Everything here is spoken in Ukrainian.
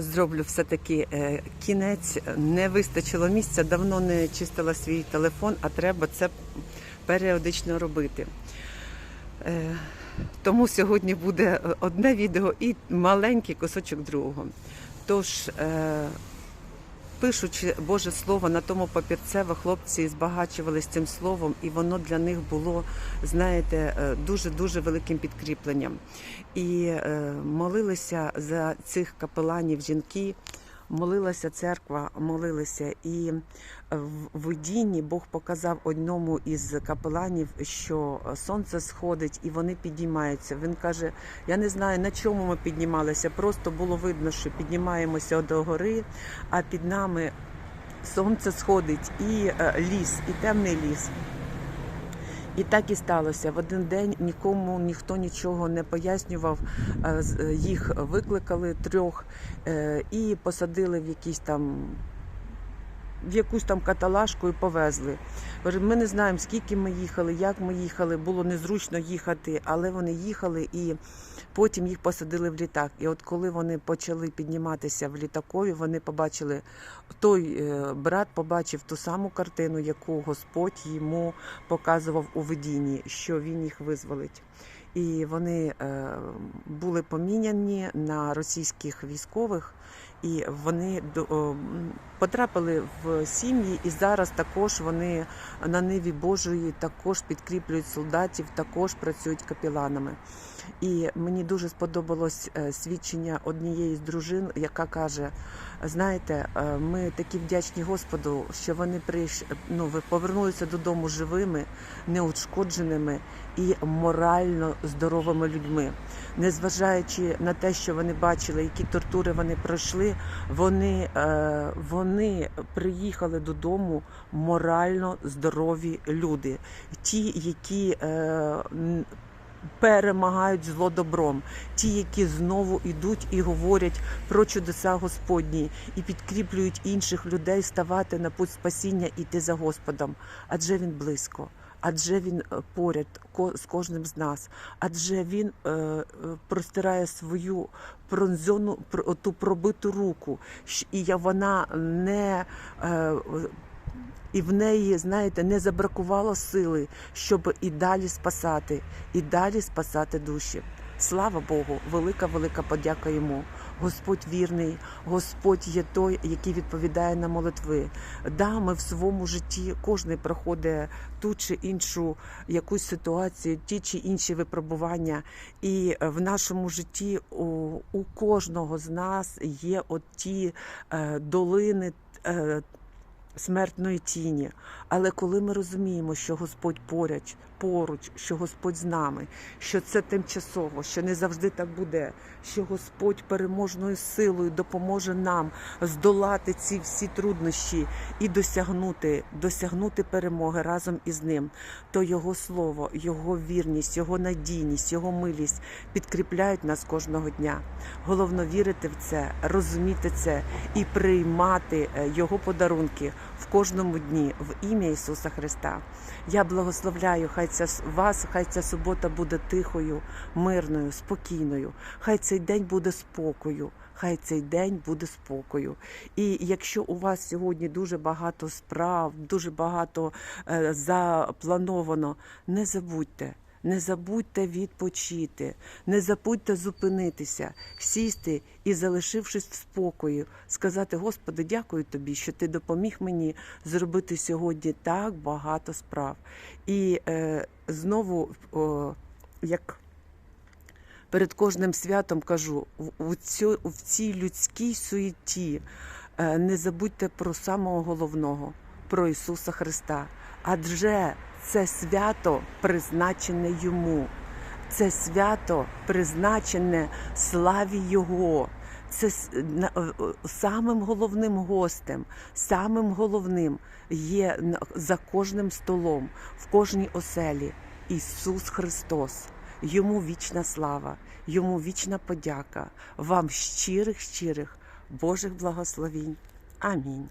зроблю все-таки е, кінець. Не вистачило місця, давно не чистила свій телефон, а треба це періодично робити. Е, Тому сьогодні буде одне відео і маленький кусочок другого. Тож, е, пишучи Боже Слово на тому папірцево, хлопці збагачувались цим словом, і воно для них було, знаєте, дуже дуже великим підкріпленням. І е, молилися за цих капеланів жінки. Молилася церква, молилися, і в видінні Бог показав одному із капеланів, що сонце сходить і вони піднімаються. Він каже: Я не знаю на чому ми піднімалися. Просто було видно, що піднімаємося до гори, а під нами сонце сходить і е, ліс, і темний ліс. І так і сталося. В один день нікому ніхто нічого не пояснював. Е, е, Їх викликали трьох е, і посадили в якісь там. В якусь там каталажку і повезли. Ми не знаємо, скільки ми їхали, як ми їхали. Було незручно їхати, але вони їхали і потім їх посадили в літак. І от коли вони почали підніматися в літакові, вони побачили той е, брат побачив ту саму картину, яку Господь йому показував у видінні, що він їх визволить. І вони е, були поміняні на російських військових, і вони потрапили в сім'ї, і зараз також вони на ниві Божої також підкріплюють солдатів, також працюють капіланами. І мені дуже сподобалось е, свідчення однієї з дружин, яка каже: знаєте, е, ми такі вдячні Господу, що вони прийш... ну, повернулися додому живими, неушкодженими і морально здоровими людьми. Незважаючи на те, що вони бачили, які тортури вони пройшли, вони, е, вони приїхали додому морально здорові люди, ті, які е, перемагають зло добром, ті, які знову йдуть і говорять про чудеса Господні і підкріплюють інших людей ставати на путь спасіння і йти за Господом, адже він близько. Адже він е, поряд з кожним з нас, адже він е, е, простирає свою пронзону, пр- ту пробиту руку, і вона не і в неї, знаєте, не забракувало сили, щоб і далі спасати, і далі спасати душі. Слава Богу, велика, велика подяка йому. Господь вірний, Господь є той, який відповідає на молитви. Да, ми в своєму житті кожен проходить ту чи іншу якусь ситуацію, ті чи інші випробування. І в нашому житті у, у кожного з нас є от ті е, долини. Е, смертної тіні. Але коли ми розуміємо, що Господь поряд, поруч, що Господь з нами, що це тимчасово, що не завжди так буде, що Господь переможною силою допоможе нам здолати ці всі труднощі і досягнути, досягнути перемоги разом із ним, то Його слово, Його вірність, Його надійність, Його милість підкріпляють нас кожного дня. Головно вірити в це, розуміти це і приймати е, Його подарунки в кожному дні в ім'я Ісуса Христа. Я благословляю, хай ця вас, хай ця субота буде тихою, мирною, спокійною. Хай цей день буде спокою. Хай цей день буде спокою. І якщо у вас сьогодні дуже багато справ, дуже багато е, заплановано, не забудьте. Не забудьте відпочити, не забудьте зупинитися, сісти і, залишившись в спокою, сказати: Господи, дякую тобі, що ти допоміг мені зробити сьогодні так багато справ. І е, знову, о, як перед кожним святом кажу, в, цю, в цій людській суєті е, не забудьте про самого головного, про Ісуса Христа. Адже це свято призначене йому. Це свято призначене славі Його. Це е, е, самим головним гостем, самим головним є за кожним столом, в кожній оселі Ісус Христос. Йому вічна слава, йому вічна подяка. Вам щирих, щирих Божих благословінь. Амінь.